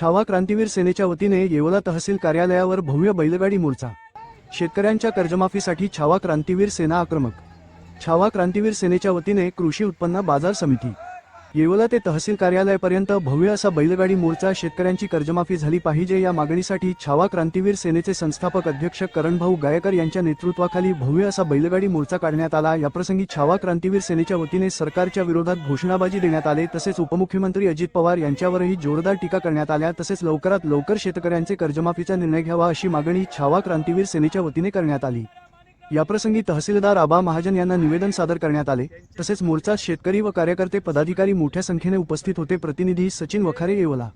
छावा क्रांतीवीर सेनेच्या वतीने येवला तहसील कार्यालयावर भव्य बैलगाडी मोर्चा. शेतकऱ्यांच्या कर्जमाफीसाठी छावा क्रांतीवीर सेना आक्रमक. छावा क्रांतीवीर सेनेच्या वतीने कृषी उत्पन्न बाजार समिती. येवला ते तहसील कार्यालयापर्यंत भव्य असा बैलगाडी मोर्चा शेतकऱ्यांची कर्जमाफी झाली पाहिजे या मागणीसाठी छावा क्रांतीवीर सेनेचे संस्थापक अध्यक्ष करणभाऊ गायकर यांच्या नेतृत्वाखाली भव्य असा बैलगाडी मोर्चा काढण्यात आला. याप्रसंगी छावा क्रांतीवीर सेनेच्या वतीने सरकारच्या विरोधात घोषणाबाजी देण्यात आले. तसेच उपमुख्यमंत्री अजित पवार यांच्यावरही जोरदार टीका करण्यात आल्या. तसेच लवकरात लवकर शेतकऱ्यांचे कर्जमाफीचा निर्णय घ्यावा अशी मागणी छावा क्रांतीवीर सेनेच्या वतीने करण्यात आली. याप्रसंगी तहसीलदार आबा महाजन यांना निवेदन सादर करण्यात आले. तसेच मोर्चात शेतकरी व कार्यकर्ते पदाधिकारी मोठ्या संख्येने उपस्थित होते. प्रतिनिधी सचिन वखारे येवला.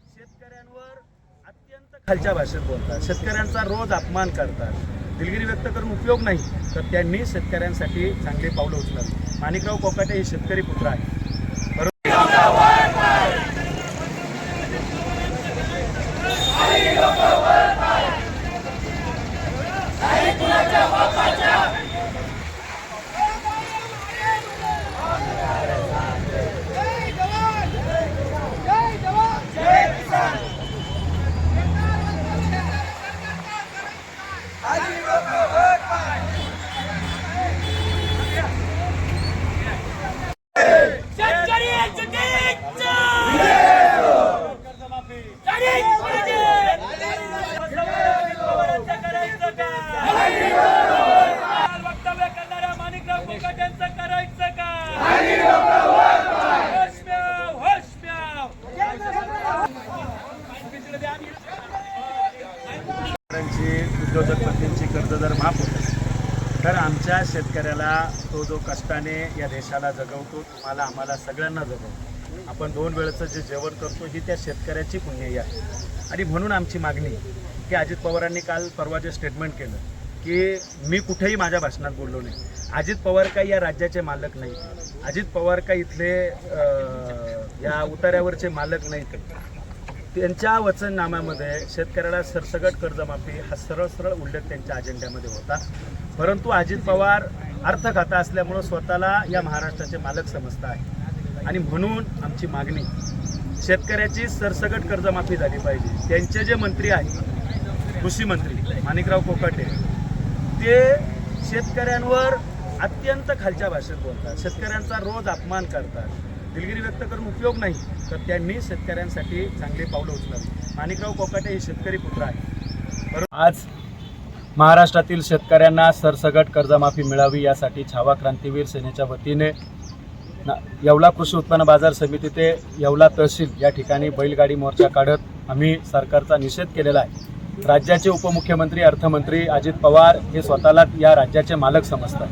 खालच्या भाषेत बोलतात. शेतकऱ्यांचा रोज अपमान करतात. दिलगिरी व्यक्त करून उपयोग नाही. तर त्यांनी शेतकऱ्यांसाठी चांगली पावलं उचलावी माणिकराव कोकाटे हे शेतकरी पुत्र आहे बरोबर उद्योजकपतींची कर्ज जर माफ होते तर आमच्या शेतकऱ्याला तो जो कष्टाने या देशाला जगवतो तुम्हाला आम्हाला सगळ्यांना जगवतो. आपण दोन वेळचं जे जेवण करतो ही त्या शेतकऱ्याची पुण्याई आहे. आणि म्हणून आमची मागणी की अजित पवारांनी काल परवा जे स्टेटमेंट केलं की मी कुठेही माझ्या भाषणात बोललो नाही. अजित पवार काही या राज्याचे मालक नाही. अजित पवार काही इथले या उतार्यावरचे मालक नाहीत. त्यांच्या वचननाम्यामध्ये शेतकऱ्याला सरसगट कर्जमाफी हा सरळ सरळ उल्लेख त्यांच्या अजेंड्यामध्ये होता. परंतु अजित पवार अर्थखाता असल्यामुळं स्वतःला या महाराष्ट्राचे मालक समजता आहे. आणि म्हणून आमची मागणी शेतकऱ्याची सरसगट कर्जमाफी झाली पाहिजे. त्यांचे जे मंत्री आहेत कृषी मंत्री माणिकराव कोकाटे ते शेतकऱ्यांवर अत्यंत खालच्या भाषेत बोलतात. शेतकऱ्यांचा रोज अपमान करतात. दिलगिरी व्यक्त करून उपयोग नाही तर त्यांनी शेतकऱ्यांसाठी चांगली पावलं उचलावी. माणिकराव कोकाटे हे शेतकरी पुत्र आहे आज महाराष्ट्रातील शेतकऱ्यांना सरसगट कर्जमाफी मिळावी यासाठी छावा क्रांतीवीर सेनेच्या वतीने ना येवला कृषी उत्पन्न बाजार समिती ते येवला तहसील या ठिकाणी बैलगाडी मोर्चा काढत आम्ही सरकारचा निषेध केलेला आहे. राज्याचे उपमुख्यमंत्री अर्थमंत्री अजित पवार हे स्वतःला या राज्याचे मालक समजतात.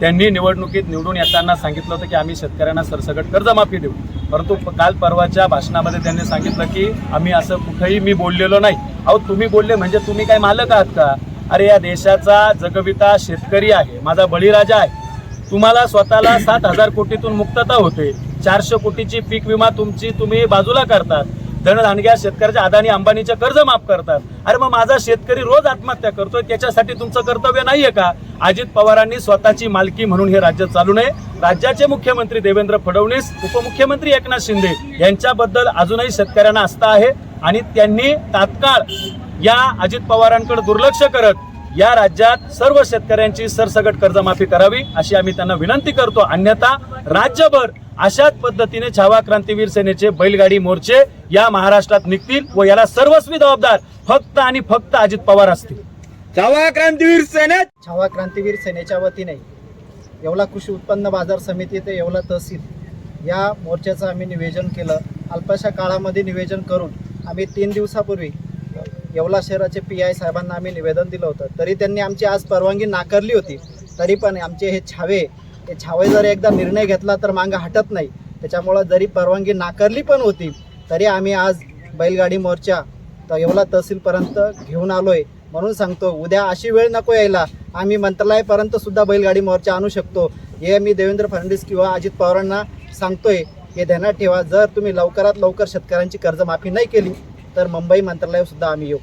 त्यांनी निवडणुकीत निवडून येताना सांगितलं होतं की आम्ही शेतकऱ्यांना सरसगट कर्जमाफी देऊ. परंतु काल परवाच्या भाषणामध्ये त्यांनी सांगितलं की आम्ही असं कुठेही मी बोललेलो नाही. अहो तुम्ही बोलले म्हणजे तुम्ही काय मालक आहात का? अरे या देशाचा जगविता शेतकरी आहे माझा बळीराजा आहे. तुम्हाला स्वतःला सात हजार कोटीतून मुक्तता होते. चारशे कोटीची पीक विमा तुमची तुम्ही बाजूला करतात. धनधानग्या शेतकऱ्याच्या अदानी अंबानीचे कर्ज माफ करतात. अरे मग माझा शेतकरी रोज आत्महत्या करतोय त्याच्यासाठी तुमचं कर्तव्य नाहीये का? अजित पवारांनी स्वतःची मालकी म्हणून हे राज्य चालू नये. राज्याचे मुख्यमंत्री देवेंद्र फडणवीस उपमुख्यमंत्री एकनाथ शिंदे यांच्याबद्दल अजूनही शेतकऱ्यांना आस्था आहे आणि त्यांनी तात्काळ या अजित पवारांकडे दुर्लक्ष करत या राज्यात सर्व शेतकऱ्यांची सरसगट कर्जमाफी करावी अशी आम्ही त्यांना विनंती करतो. अन्यथा राज्यभर अशाच पद्धतीने छावा क्रांतीवीर सेनेचे बैलगाडी मोर्चे या महाराष्ट्रात निघतील व याला सर्वस्वी जबाबदार फक्त आणि फक्त अजित पवार असतील. छावा क्रांतीवीर सेनेत छावा क्रांतीवीर सेनेच्या वतीने येवला कृषी उत्पन्न बाजार समिती ते येवला तहसील या मोर्चाचं आम्ही निवेदन केलं. अल्पशा काळामध्ये निवेदन करून आम्ही तीन दिवसापूर्वी येवला शहराचे पी आय साहेबांना आम्ही निवेदन दिलं होतं. तरी त्यांनी आमची आज परवानगी नाकारली होती. तरी पण आमचे हे छावे हे छावे जर एकदा निर्णय घेतला तर मागं हटत नाही. त्याच्यामुळं जरी परवानगी नाकारली पण होती तरी आम्ही आज बैलगाडी मोर्चा तर येवला तहसीलपर्यंत घेऊन आलो आहे म्हणून सांगतो उद्या अशी वेळ नको यायला. आम्ही मंत्रालयापर्यंत सुद्धा बैलगाडी मोर्चा आणू शकतो. हे मी देवेंद्र फडणवीस किंवा अजित पवारांना सांगतोय. हे ध्यानात ठेवा. जर तुम्ही लवकरात लवकर शेतकऱ्यांची कर्जमाफी नाही केली तर मुंबई मंत्रालयात सुद्धा आम्ही येऊ.